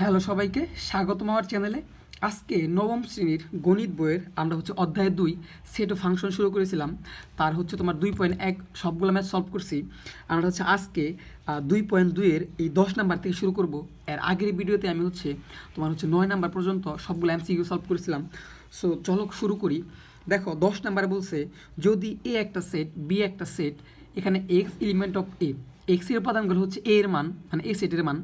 Hello সবাইকে, স্বাগতম আমার চ্যানেলে। আজকে নবম শ্রেণির গণিত বইয়ের আমরা হচ্ছে অধ্যায় দুই সেট ও ফাংশন শুরু করেছিলাম। তার হচ্ছে তোমার দুই পয়েন্ট এক, সবগুলো ম্যাথ সলভ করছি। আমরা হচ্ছে আজকে দুই পয়েন্ট দুইয়ের এই দশ নাম্বার থেকে শুরু করব। এর আগের ভিডিওতে আমি হচ্ছে তোমার হচ্ছে নয় নাম্বার পর্যন্ত সবগুলো এমসিকিউ সলভ করেছিলাম। সো চলো শুরু করি। দেখো, দশ নাম্বার বলছে, যদি এ একটা সেট বি একটা সেট এখানে এক্স এলিমেন্ট অফ এ এক্সের উপাদানগুলো হচ্ছে এ এর মান মানে এ সেটের মান।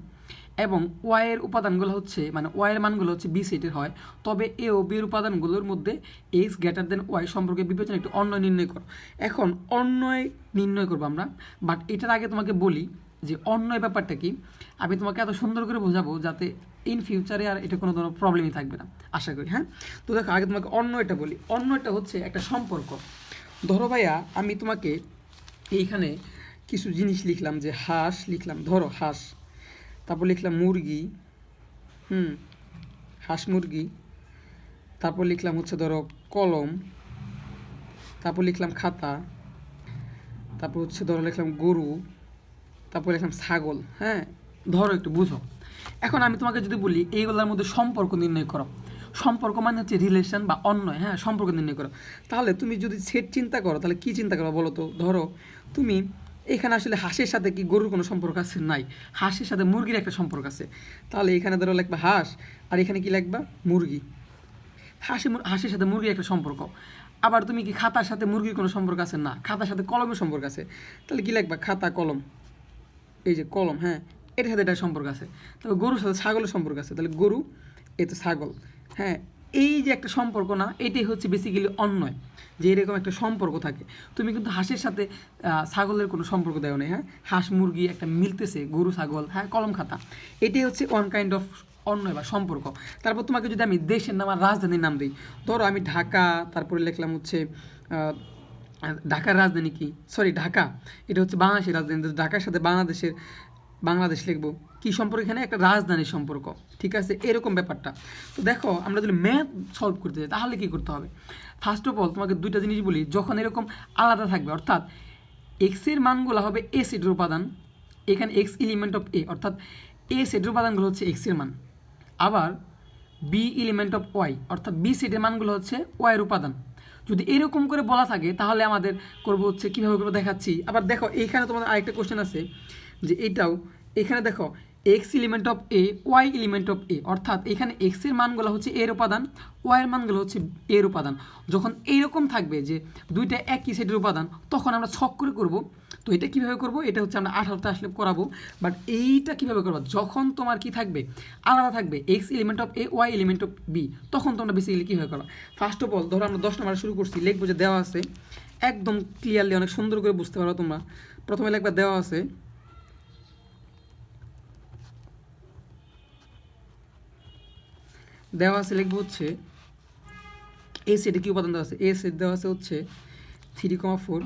এবং ওয়াইয়ের উপাদানগুলো হচ্ছে মানে ওয়াইয়ের মানগুলো হচ্ছে বি সেটের হয়, তবে এ ও বি এর উপাদানগুলোর মধ্যে এক্স গ্রেটার দেন ওয়াই সম্পর্কে বিবেচনা একটু অন্যয় নির্ণয় করো। এখন অন্যয় নির্ণয় করব আমরা বাট এটার আগে তোমাকে বলি যে অন্যয় ব্যাপারটা কি। আমি তোমাকে এত সুন্দর করে বোঝাবো যাতে ইন ফিউচারে আর এটা কোনো ধরনের প্রবলেমই থাকবে না, আশা করি হ্যাঁ? তো দেখো, আগে তোমাকে অন্যয়টা বলি। অন্যয়টা হচ্ছে একটা সম্পর্ক। ধরো ভাইয়া, আমি তোমাকে এইখানে কিছু জিনিস লিখলাম যে হাঁস লিখলাম, ধরো হাঁস। তারপর লিখলাম মুরগি, হুম, হাঁস মুরগি, তারপর লিখলাম হচ্ছে ধরো কলম, তারপর লিখলাম খাতা, তারপর হচ্ছে ধরো লিখলাম গরু, তারপর লিখলাম ছাগল হ্যাঁ? ধরো একটু, বুঝো। এখন আমি তোমাকে যদি বলি, এইগুলোর মধ্যে সম্পর্ক নির্ণয় করো। সম্পর্ক মানে হচ্ছে রিলেশন বা অন্যয় হ্যাঁ? সম্পর্ক নির্ণয় করো। তাহলে তুমি যদি সেট চিন্তা করো, তাহলে কি চিন্তা করো বলো তো? ধরো, তুমি এখানে আসলে হাঁসের সাথে কি গরুর কোনো সম্পর্ক আছে? নাই। হাঁসের সাথে মুরগির একটা সম্পর্ক আছে। তাহলে এখানে ধরো লিখবা হাঁস, আর এখানে কি লিখবা? মুরগি। হাঁসি হাঁসের সাথে মুরগির একটা সম্পর্ক। আবার তুমি কি খাতার সাথে মুরগির কোনো সম্পর্ক আছে? না। খাতার সাথে কলমের সম্পর্ক আছে। তাহলে কি লিখবা? খাতা, কলম। এই যে কলম হ্যাঁ এটার সাথে এটার সম্পর্ক আছে। তবে গরুর সাথে ছাগলের সম্পর্ক আছে। তাহলে গরু, এ তো ছাগল হ্যাঁ এই যে একটা সম্পর্ক না, এটাই হচ্ছে বেসিক্যালি অন্যয়, যে এরকম একটা সম্পর্ক থাকে। তুমি কিন্তু হাঁসের সাথে ছাগলের কোনো সম্পর্ক দেও না হ্যাঁ? হাঁস মুরগি একটা মিলতেছে, গরু, ছাগল হ্যাঁ? কলম খাতা। এটাই হচ্ছে ওয়ান কাইন্ড অফ অন্যয় বা সম্পর্ক। তারপর তোমাকে যদি আমি দেশের নাম আর রাজধানীর নাম দিই, ধরো আমি ঢাকা, তারপরে লিখলাম হচ্ছে ঢাকার রাজধানী কি? সরি ঢাকা। এটা হচ্ছে বাংলাদেশের রাজধানী। ঢাকার সাথে বাংলাদেশের বাংলাদেশ লিখব। কি সম্পর্ক এখানে? একটা রাজধানীর সম্পর্ক। ঠিক আছে? এরকম ব্যাপারটা। তো দেখো, আমরা যদি ম্যাথ সলভ করতে চাই তাহলে কি করতে হবে? ফার্স্ট অফ অল তোমাকে দুইটা জিনিস বলি। যখন এরকম আলাদা থাকবে, অর্থাৎ এক্সের মানগুলো হবে এ সেটের উপাদান, এখানে এক্স এলিমেন্ট অফ এ অর্থাৎ এ সেটের উপাদানগুলো হচ্ছে এক্সের মান। আবার বি এলিমেন্ট অফ ওয়াই অর্থাৎ বি সেটের মানগুলো হচ্ছে ওয়াইয়ের উপাদান। যদি এরকম করে বলা থাকে, তাহলে আমাদের করব হচ্ছে, কীভাবে করে দেখাচ্ছি। আবার দেখো, এইখানে তোমাদের আরেকটা কোশ্চেন আছে। যে এটাও, এখানে দেখো X element of A Y element of A অর্থাৎ এখানে এক্সের মানগুলো হচ্ছে এর উপাদান ওয়াই এর মানগুলো হচ্ছে এর উপাদান। যখন এইরকম থাকবে যে দুইটা একই সেটের উপাদান, তখন আমরা ছক করে করব। তো এটা কীভাবে করব? এটা হচ্ছে আমরা আঠারোতে আসলে করাবো। বাট এইটা কীভাবে করব? যখন তোমার কি থাকবে? আলাদা থাকবে X element of A Y element of B তখন তোমরা বেসিক্যালি কীভাবে করবা? ফার্স্ট অফ অল ধরো আমরা দশ নম্বর শুরু করছি, লিখব যে দেওয়া আছে, একদম ক্লিয়ারলি অনেক সুন্দর করে বুঝতে পারো তোমরা। প্রথমে লিখবা দেওয়া আছে দেওয়া আছে লিখব হচ্ছে এ সেটে কি উপাদান দেওয়া আছে? এ সেট দেওয়া আছে হচ্ছে three comma four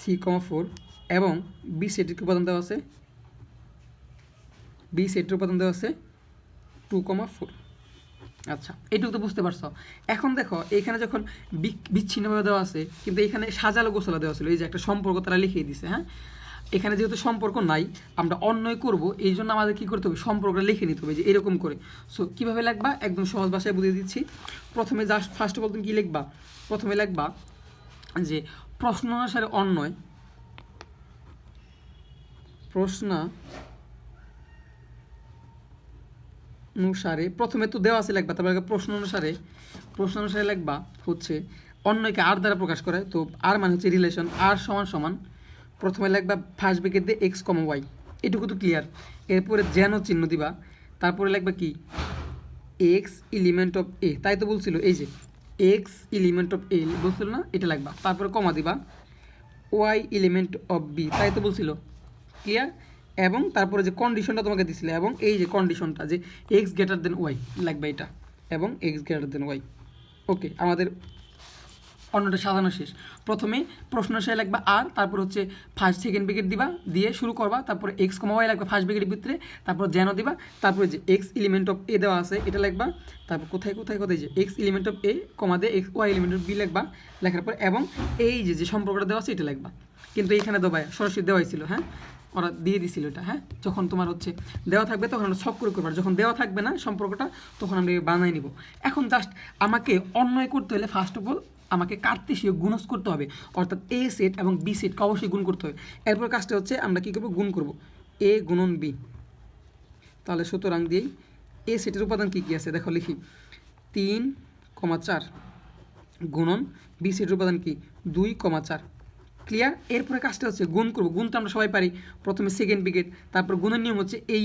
three comma four এবং বি সেটের কি উপাদান দেওয়া আছে? বি সেটের উপাদান দেওয়া আছে টু কমা ফোর আচ্ছা এটুকু তো বুঝতে পারছ। এখন দেখো, এখানে যখন বিচ্ছিন্নভাবে দেওয়া আছে, কিন্তু এখানে সাজালো গোছালো দেওয়া ছিল, এই যে একটা সম্পর্ক তারা লিখিয়ে দিছে হ্যাঁ? এখানে যেহেতু সম্পর্ক নাই, আমরা অন্যয় করব, এই জন্য আমাদের কী করতে হবে? সম্পর্কটা লিখে নিতে হবে যে এরকম করে। সো কীভাবে লিখবা? একদম সহজ ভাষায় বুঝিয়ে দিচ্ছি। প্রথমে জাস্ট ফার্স্ট অফ অল তুমি কী লিখবা? প্রথমে লিখবা যে প্রশ্ন অনুসারে অন্যয়। প্রশ্ন অনুসারে, প্রথমে তো দেওয়া আছে লিখবা, তারপরে প্রশ্ন অনুসারে। প্রশ্ন অনুসারে লিখবা হচ্ছে অন্যকে আর দ্বারা প্রকাশ করে তো আর মানে হচ্ছে রিলেশন আর সমান সমান। প্রথমে লিখবা ফার্স্ট ব্রেকেট দিয়ে এক্স কমা ওয়াই এটুকু তো ক্লিয়ার এরপরে যেন চিহ্ন দিবা। তারপরে লিখবা কি? এক্স এলিমেন্ট অফ এ তাই তো বলছিল, এই যে এক্স এলিমেন্ট অফ এ বলছিল না? এটা লাগবা তারপরে কমা দিবা। ওয়াই এলিমেন্ট অফ বি তাই তো বলছিল। ক্লিয়ার এবং তারপরে যে কন্ডিশনটা তোমাকে দিছিল, এবং এই যে কন্ডিশনটা যে এক্স গ্রেটার দেন ওয়াই লাগবে এটা। এবং X greater than Y okay আমাদের অন্যটা সাজানো শেষ। প্রথমে প্রশ্ন শেষে লাগবে আর, তারপর হচ্ছে ফার্স্ট সেকেন্ড ব্রিগেড দিবা, দিয়ে শুরু করবা, তারপরে এক্স কমা ওয়াই লাগবে ফার্স্ট ব্রিগেডের ভিতরে, তারপর যেন দিবা, তারপরে যে এক্স এলিমেন্ট অফ এ দেওয়া আছে, এটা লাগবা তারপর কোথায় কোথায় কোথায় যে X element of A comma দিয়ে X Y element of B লাগবা লেখার পর এবং এই যে যে সম্পর্কটা দেওয়া আছে, এটা লাগবা কিন্তু এইখানে দেওয়া সরাসরি দেওয়াই ছিল হ্যাঁ? ওরা দিয়ে দিছিল এটা হ্যাঁ? যখন তোমার হচ্ছে দেওয়া থাকবে, তখন আমরা ছক করে করব, আর যখন দেওয়া থাকবে না সম্পর্কটা, তখন আমরা বানাই নিব। এখন জাস্ট আমাকে অন্যয় করতে হলে ফার্স্ট অফ অল আমাকে কার্তেশীয় গুণস করতে হবে। অর্থাৎ এ সেট এবং বি সেটকে অবশ্যই গুণ করতে হবে। এরপর কাজটা হচ্ছে আমরা কী করব? গুণ করব। এ গুণন বি তাহলে সুতরাং দিয়েই এ সেটের উপাদান কী কী আছে? দেখো লিখি। তিন কমা চার গুণন বি সেটের উপাদান কি? দুই কমা চার। ক্লিয়ার এরপরে কাজটা হচ্ছে গুণ করব। গুণ তো আমরা সবাই পারি। প্রথমে সেকেন্ড ব্রিগেড তারপর গুণের নিয়ম হচ্ছে এই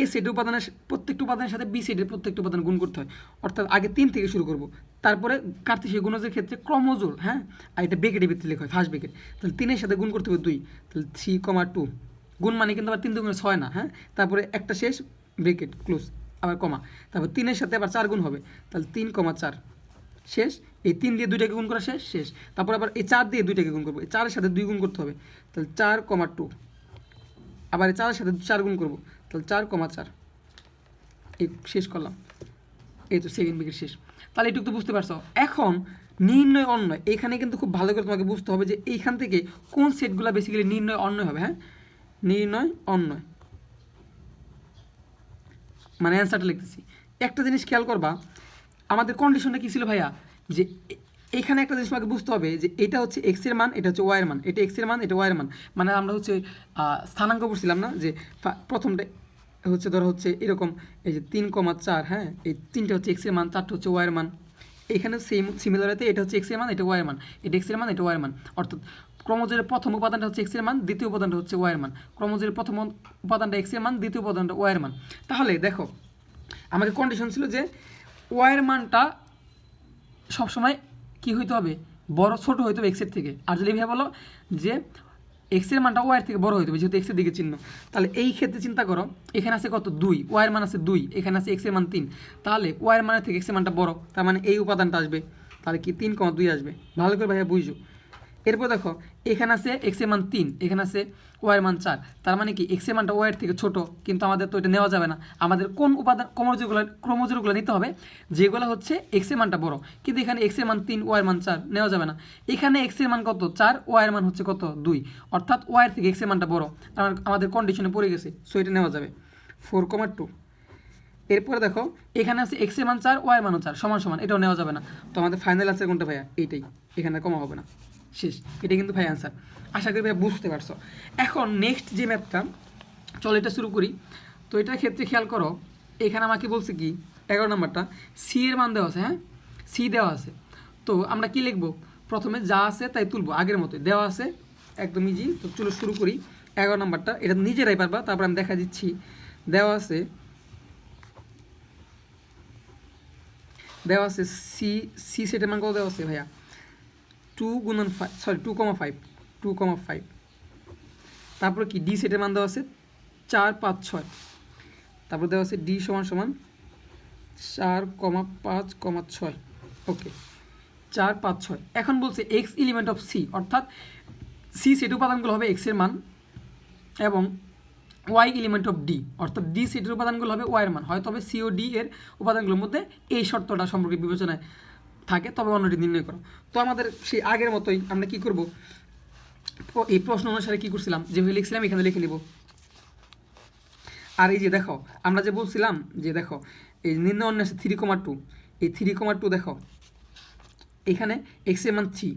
এ সেটের উপাদানের প্রত্যেকটা উপাদানের সাথে বি সেটের প্রত্যেকটা উপাদান গুণ করতে হয়। অর্থাৎ আগে তিন থেকে শুরু করব। তারপরে কার্তিসীয় গুণজের ক্ষেত্রে ক্রমজোর হ্যাঁ? আর এটা ব্রেকেটের ভিত্তি লেখা হয় ফার্স্ট ব্রেকেট তাহলে তিনের সাথে গুণ করতে হবে দুই। তাহলে থ্রি কমা টু গুণ মানে কিন্তু আবার তিন দুগুণে ছয় না হ্যাঁ? তারপরে একটা শেষ ব্রেকেট ক্লোজ আবার কমা তারপর তিনের সাথে আবার চার গুণ হবে। তাহলে তিন কমা চার। শেষ। এই তিন দিয়ে দুইটাকে গুণ করা শেষ শেষ। তারপর আবার এই চার দিয়ে দুইটাকে গুণ করব। এই চারের সাথে দুই গুণ করতে হবে। তাহলে চার কমা টু আবার এই চারের সাথে চার গুণ করব। তাহলে চার কমা চার। এই শেষ করলাম। এই তো সেকেন্ড উইকেট শেষ। তাহলে এটুকু বুঝতে পারছ। এখন নির্ণয় অন্যয়, এখানে কিন্তু খুব ভালো করে তোমাকে বুঝতে হবে যে এইখান থেকে কোন সেটগুলো বেসিক্যালি নির্ণয় অন্যয় হবে হ্যাঁ? নির্ণয় অন্যয়। মানে অ্যান্সারটা লিখতেছি। একটা জিনিস খেয়াল করবা, আমাদের কন্ডিশনটা কী ছিল ভাইয়া? যে এখানে একটা জিনিস আমাকে বুঝতে হবে যে এটা হচ্ছে এক্সের মান, এটা হচ্ছে ওয়াই এর মান, এটা এক্সের মান, এটা ওয়াই এর মান। মানে আমরা হচ্ছে স্থানাঙ্ক পড়ছিলাম না? যে প্রথমটা হচ্ছে ধরো হচ্ছে এরকম, এই যে তিন কমা চার হ্যাঁ? এই তিনটা হচ্ছে এক্সের মান, চারটা হচ্ছে ওয়াই এর মান। এখানে সেম সিমিলারিতে এটা হচ্ছে এক্সের মান, এটা ওয়াই এর মান। এটা এক্সের মান, এটা ওয়াই এর মান। অর্থাৎ ক্রমজোরের প্রথম উপাদানটা হচ্ছে এক্সের মান, দ্বিতীয় উপাদানটা হচ্ছে ওয়াই এর মান। ক্রমজোরের প্রথম উপাদানটা এক্সের মান, দ্বিতীয় উপাদানটা ওয়াই এর মান। তাহলে দেখো, আমাকে কন্ডিশন ছিল যে ওয়াইয়ের মানটা সবসময় কি হইতে হবে? বড়, ছোট হইতে হবে এক্সের থেকে। আর যদি এভাবে বলো যে এক্সের মানটা ওয়াইয়ের থেকে বড় হইতে হবে যেহেতু এক্সের দিকে চিহ্ন। তাহলে এই ক্ষেত্রে চিন্তা করো, এখানে আছে কত? দুই। ওয়াইয়ের মান আছে দুই, এখানে আছে এক্সের মান তিন। তাহলে ওয়াইয়ের মানের থেকে এক্সের মানটা বড়, তার মানে এই উপাদানটা আসবে। তাহলে কি? তিন কমা দুই আসবে। ভালো করে ভাইয়া বুঝো। এরপর দেখো, এখানে আছে এক্সের মান তিন, এখানে আছে ওয়াইয়ের মান চার। তার মানে কি এক্সের মানটা ওয়াইয়ের থেকে ছোট, কিন্তু আমাদের তো এটা নেওয়া যাবে না। আমাদের কোন উপাদান ক্রমজোরগুলো ক্রমজোরগুলো নিতে হবে, যেগুলো হচ্ছে এক্সের মানটা বড়। কিন্তু এখানে এক্সের মান তিন ওয়াইয়ের মান চার নেওয়া যাবে না। এখানে এক্সের মান কত? চার ওয়াইয়ের মান হচ্ছে কত? দুই। অর্থাৎ ওয়াইয়ের থেকে এক্সের মানটা বড়। তার মানে আমাদের কন্ডিশনে পড়ে গেছে সো এটা নেওয়া যাবে। ফোর কমা টু এরপরে দেখো, এখানে আছে এক্সের মান চার ওয়াই মানও চার, সমান সমান, এটাও নেওয়া যাবে না। তো আমাদের ফাইনাল আছে কোনটা ভাইয়া? এইটাই। এখানে কমা হবে না। শেষ। এটা কিন্তু ভাই অ্যান্সার আশা করি ভাইয়া বুঝতে পারছ। এখন নেক্সট যে ম্যাপটা চলো এটা শুরু করি। তো এটার ক্ষেত্রে খেয়াল করো, এখানে আমাকে বলছে কি, এগারো নম্বরটা সি এর মান দেওয়া আছে হ্যাঁ? সি দেওয়া আছে। তো আমরা কি লিখব? প্রথমে যা আছে তাই তুলবো, আগের মতোই। দেওয়া আছে, একদম ইজি তো চলো শুরু করি। এগারো নম্বরটা, এটা নিজেরাই পারবা। তারপর আমি দেখা দিচ্ছি। দেওয়া আছে দেওয়া আছে সি সি সেটের মান কত দেওয়া আছে ভাইয়া? টু গুণন five sorry two comma five two comma five তারপর কি? ডি সেটের মান দেওয়া আছে চার পাঁচ ছয়। তারপর দেওয়া আছে ডি সমান সমান চার কমা পাঁচ কমা ছয়। ওকে চার পাঁচ ছয়। এখন বলছে এক্স এলিমেন্ট অফ সি অর্থাৎ সি সেট উপাদানগুলো হবে এক্সের মান এবং ওয়াই এলিমেন্ট অফ ডি অর্থাৎ ডি সেটের উপাদানগুলো হবে ওয়াইয়ের মান। হয়তো হবে সিও ডি এর উপাদানগুলোর মধ্যে এই শর্তটা সম্পর্কে বিবেচনায় থাকে, তবে অন্যটি নির্ণয় করো। তো আমাদের সেই আগের মতোই আমরা কি করব? এই প্রশ্ন অনুসারে কি করছিলাম? যেভাবে লিখছিলাম, এখানে লিখে নিব। আর এই যে দেখো, আমরা যে বলছিলাম যে দেখো, এই নির্ণয় অন্য আছে থ্রি কমা টু এই থ্রি কমা টু দেখো, এখানে এক্সের মান থ্রি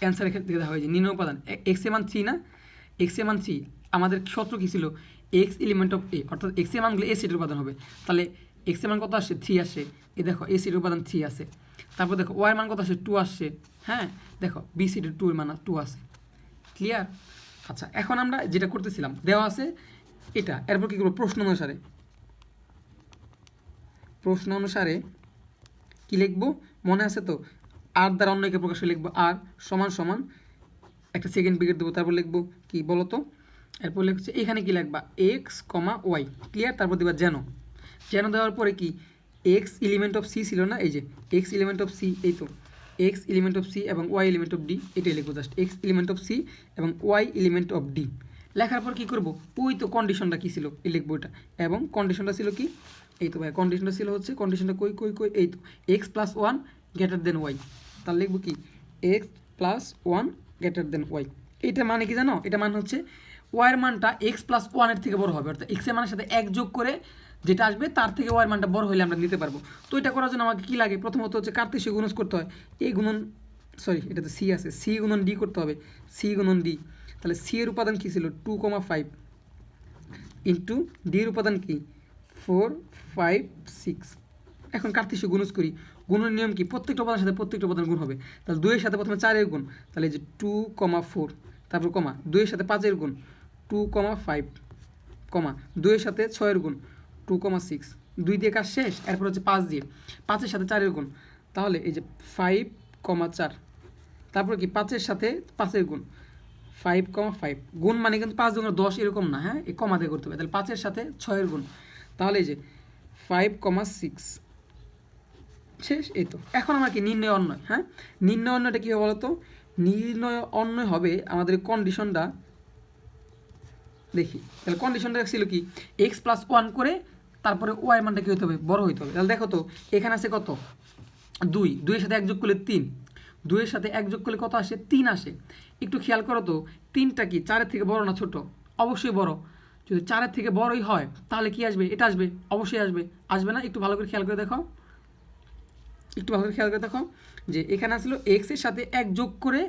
অ্যান্সারের ক্ষেত্রে দেখা হয় যে নিম্ন উপাদান। এক্সের মান থ্রি না? এক্সের মান থ্রি আমাদের সূত্র কী ছিল? এক্স এলিমেন্ট অফ এ অর্থাৎ এক্সের মানগুলো এ সিটের উপাদান হবে। তাহলে এক্সের মান কত আসে? থ্রি আসে। এই দেখো এ সিটের উপাদান থ্রি আসে। তারপর দেখো, ওয়াই মান কত আসে টু আসছে। হ্যাঁ? দেখো বি সিটের টু এর মান টু আসে ক্লিয়ার আচ্ছা এখন আমরা যেটা করতেছিলাম, দেওয়া আছে এটা। এরপর কী করব? প্রশ্ন অনুসারে। প্রশ্ন অনুসারে কি লিখব? মনে আছে তো? আর দ্বারা অন্যকে প্রকাশ লিখব আর সমান সমান। একটা সেকেন্ড ব্রিগেড দেবো, তারপর লিখব কি বলো তো এরপর লিখছে, এখানে কি লিখবা? এক্স কমা ওয়াই ক্লিয়ার তারপর দিবা যেন। যেন দেওয়ার পরে কি? এক্স এলিমেন্ট অফ সি ছিল না, এই যে এক্স এলিমেন্ট অফ সি এই তো এক্স এলিমেন্ট অফ সি এবং ওয়াই এলিমেন্ট অফ ডি এটাই লিখব just X element of C এবং ওয়াই এলিমেন্ট অফ ডি লেখার পর কী করব? ওই তো কন্ডিশনটা কী ছিল? এই লিখব এটা। এবং কন্ডিশনটা ছিল কি? এই তো ভাই কন্ডিশনটা ছিল হচ্ছে কন্ডিশনটা কই কই কই, এই তো X plus one greater than Y তাহলে লিখব কি? X plus one greater than Y এটা মানে কি জানো? এটা মানে হচ্ছে ওয়াইয়ের মানটা এক্স প্লাস ওয়ানের থেকে বড় হবে। অর্থাৎ এক্সের মানের সাথে এক যোগ করে যেটা আসবে, তার থেকে ওয়াইয়ের মানটা বড় হলে আমরা নিতে পারব। তো এটা করার জন্য আমাকে কী লাগে? প্রথমত হচ্ছে কার্তেশীয় গুণজ করতে হয়। এই গুণন সরি এটা তো সি আছে। সি গুণন ডি করতে হবে। সি গুণন ডি তাহলে সি এর উপাদান কী ছিল? Two comma five into D এর উপাদান কী? ফোর ফাইভ সিক্স এখন কার্তিসীয় গুণজ করি। গুণের নিয়ম কি? প্রত্যেকটা উপাদানের সাথে প্রত্যেকটা উপাদান গুণ হবে। তাহলে দুইয়ের সাথে প্রথমে চারের গুণ। তাহলে যে টু কমা ফোর তারপর কমা দুইয়ের সাথে পাঁচের গুণ। টু কমা ফাইভ কমা দুইয়ের সাথে ছয়ের গুণ। টু কমা সিক্স দুই দিয়ে কাজ শেষ, এরপর হচ্ছে পাঁচ দিয়ে। পাঁচের সাথে চারের গুণ তাহলে এই যে ফাইভ কমা চার। তারপর কি? পাঁচের সাথে পাঁচের গুণ। ফাইভ কমা ফাইভ গুণ মানে কিন্তু পাঁচ গুণ দশ এরকম না হ্যাঁ? এই কমা দিয়ে করতে হবে। তাহলে পাঁচের সাথে ছয়ের গুণ। তাহলে এই যে ফাইভ কমা সিক্স শেষ, এই তো। এখন আমার কি? নির্ণয় অন্যয় হ্যাঁ? নির্ণয় অন্যয়টা কী হবে বলতো? নির্ণয় অন্যয় হবে আমাদের কন্ডিশনটা দেখি। তাহলে কন্ডিশনটা ছিল কি? এক্স প্লাস ওয়ান করে তারপরে ওয়াই মানটা কী হতে হবে? বড় হইতে হবে। তাহলে দেখো তো, এখানে আছে কত? দুই। দুইয়ের সাথে এক যোগ করলে তিন। দুইয়ের সাথে এক যোগ করলে কত আসে? তিন আসে। একটু খেয়াল করো তো, তিনটা কি চারের থেকে বড় না ছোট? অবশ্যই বড়। যদি চারের থেকে বড়ই হয়, তাহলে কি আসবে? এটা আসবে। অবশ্যই আসবে। আসবে না? একটু ভালো করে খেয়াল করে দেখো। একটু ভালো করে খেয়াল করে দেখো যে এখানে আসলো এক্সের সাথে এক যোগ করে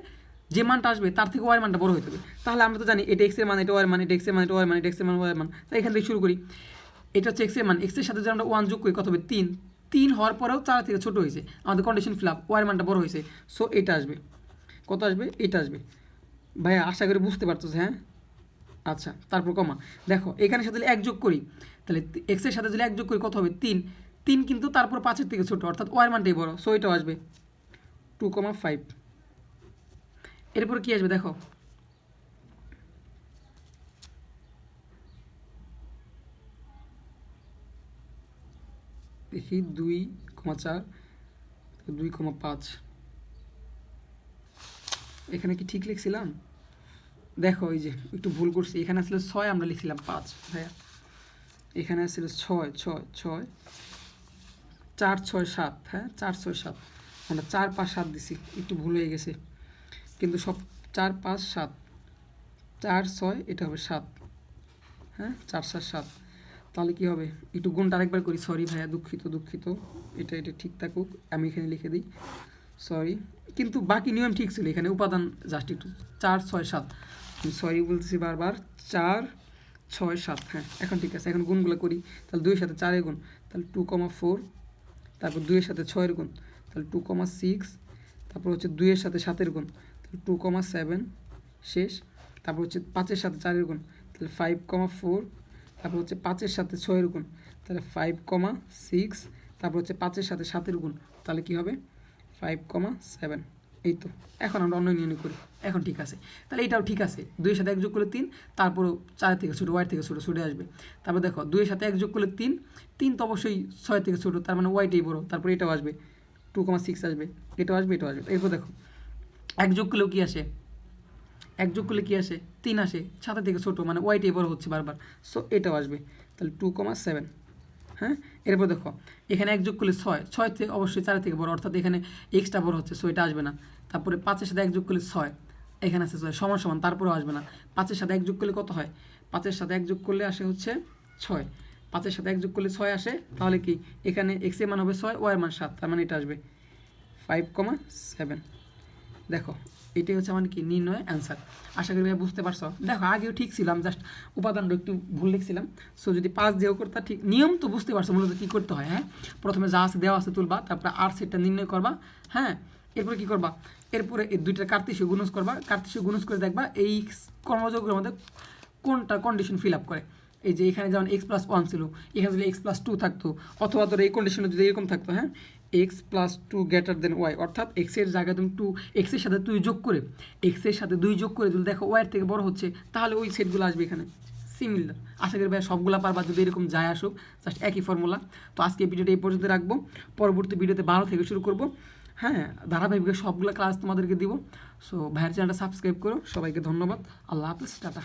যে মানটা আসবে, তার থেকে ওয়াই মানটা বড় হতে হবে। তাহলে আমরা তো জানি এটা এক্সের মান, এটা ওয়াই মান, এটা এক্সের মান, এটা ওয়াই মান, এটা এক্সের মান ওয়াই মান। তাই এখান থেকে শুরু করি। এটা হচ্ছে এক্সের মান। এক্সের সাথে যদি আমরা ওয়ান যোগ করি, কত হবে? তিন। তিন হওয়ার পরেও চার থেকে ছোট হয়েছে। আমাদের কন্ডিশন ফিল আপ ওয়াই মানটা বড় হয়েছে। সো এটা আসবে। কত আসবে? এটা আসবে। ভাইয়া, আশা করি বুঝতে পারতেছে হ্যাঁ? আচ্ছা তারপর কমা। দেখো, এখানে সাথে যদি এক যোগ করি, তাহলে এক্সের সাথে যদি এক যোগ করি, কত হবে? তিন। তিন কিন্তু তারপর পাঁচের থেকে ছোটো, অর্থাৎ ওয়ার মানটাই বড়। সো এটাও আসবে। টু কমা ফাইভ এরপর কি আসবে? দেখো দেখি দুই কমা চার দুই কমা পাঁচ। এখানে কি ঠিক লিখছিলাম? দেখো, এই যে একটু ভুল করছি। এখানে আসলে ছয় আমরা লিখছিলাম, পাঁচ, ভাইয়া। এখানে আসলে ছয় ছয় ছয়। চার, ছয়, সাত হ্যাঁ? চার, ছয়, সাত। আমরা চার, পাঁচ, সাত দিছি, একটু ভুল হয়ে গেছে। কিন্তু সব চার, পাঁচ, সাত। চার, ছয়, এটা হবে সাত হ্যাঁ? চার, সাত সাত। তাহলে কি হবে? একটু গুণটা আরেকবার করি। সরি ভাইয়া, দুঃখিত দুঃখিত। এটা এটা ঠিক থাকুক। আমি এখানে লিখে দিই। সরি কিন্তু বাকি নিয়ম ঠিক ছিল এখানে। উপাদান জাস্ট একটু চার, ছয়, সাত। সরি বলছি বারবার। চার, ছয়, সাত। হ্যাঁ এখন ঠিক আছে। এখন গুণগুলো করি। তাহলে দুইয়ের সাথে চারের গুণ। তাহলে টু কমা ফোর তারপর দুইয়ের সাথে ছয়ের গুণ। তাহলে টু কমা সিক্স তারপর হচ্ছে দুইয়ের সাথে সাতের গুণ। তাহলে টু কমা সেভেন শেষ। তারপর হচ্ছে পাঁচের সাথে চারের গুণ। তাহলে ফাইভ কমা ফোর তারপর হচ্ছে পাঁচের সাথে ছয়ের গুণ, তাহলে ফাইভ কমা সিক্স তারপর হচ্ছে পাঁচের সাথে সাতের গুণ, তাহলে কি হবে? ফাইভ কমা সেভেন এই তো। এখন আমরা অন্য নিয়ম করি, এখন ঠিক আছে। তাহলে এটাও ঠিক আছে, দুইয়ের সাথে এক যোগ করলে তিন, তারপরও চার থেকে ছোটো ওয়াই থেকে ছোটো, ছুটে আসবে। তারপর দেখো, দুইয়ের সাথে এক যোগ করলে তিন তিন তো অবশ্যই ছয় থেকে ছোটো, তার মানে ওয়াইটাই বড়ো, তারপর এটাও আসবে টু কমা সিক্স আসবে, এটাও আসবে এটাও আসবে। এরপর দেখো, এক যোগ করলেও কী আসে? এক যোগ করলে কী আসে? তিন আসে। সাথে থেকে ছোটো মানে ওয়াইটাই বড় হচ্ছে বারবার। সো এটাও আসবে। তাহলে টু কমা সেভেন হ্যাঁ? এরপর দেখো, এখানে এক যোগ করলে ছয়। ছয় থেকে অবশ্যই চার থেকে বড়, অর্থাৎ এখানে এক্সট্রা বড় হচ্ছে সো এটা আসবে না। তারপরে পাঁচের সাথে এক যোগ করলে ছয়। এখানে আছে ছয়, সমান সমান, তারপরেও আসবে না। পাঁচের সাথে এক যোগ করলে কত হয়? পাঁচের সাথে এক যোগ করলে আসে হচ্ছে ছয়। পাঁচের সাথে এক যোগ করলে ছয় আসে, তাহলে কি? এখানে এক্সের মান হবে ছয় ওয়াই মান সাত। তার মানে এটা আসবে ফাইভ কমা সেভেন দেখো এটাই হচ্ছে আমার কি নির্ণয় অ্যান্সার আশা করি বুঝতে পারছ। দেখো, আগেও ঠিক ছিলাম জাস্ট উপাদানটা একটু ভুল লিখছিলাম। সো যদি পাঁচ দিয়েও করতা ঠিক, নিয়ম তো বুঝতে পারছ মূলত কী করতে হয় হ্যাঁ? প্রথমে যা আছে দেওয়া আছে তুলবা, তারপরে আর সেটটা নির্ণয় করবা হ্যাঁ? এরপরে কী করবা? এরপরে এই দুইটা কার্তিসীয় গুণজ করবা। কার্তিসীয় গুণজ করে দেখবা এই কর্মযোগের মধ্যে কোনটা কন্ডিশন ফিল আপ করে। এই যে এখানে যেমন এক্স প্লাস ওয়ান ছিল, এখানে যদি এক্স প্লাস টু থাকতো, অথবা তোর এই কন্ডিশনে যদি এরকম থাকতো হ্যাঁ? X plus two greater than Y অর্থাৎ এক্সের জায়গায় তুমি টু এক্সের সাথে দুই যোগ করে এক্সের সাথে দুই যোগ করে যদি দেখো ওয়াইয়ের থেকে বড় হচ্ছে, তাহলে ওই সেটগুলো আসবে এখানে। সিমিলার আশা করি ভাই সবগুলো পারবা যদি এরকম যায় আসুক জাস্ট একই ফর্মুলা তো আজকে ভিডিওটা এই পর্যন্ত রাখব। পরবর্তী ভিডিওতে বারো থেকে শুরু করব। হ্যাঁ ধারাবাহিক সবগুলো ক্লাস তোমাদেরকে দিব। সো ভাইয়ের চ্যানেলটা সাবস্ক্রাইব করো। সবাইকে ধন্যবাদ। আল্লাহ হাফিজ, টাটা।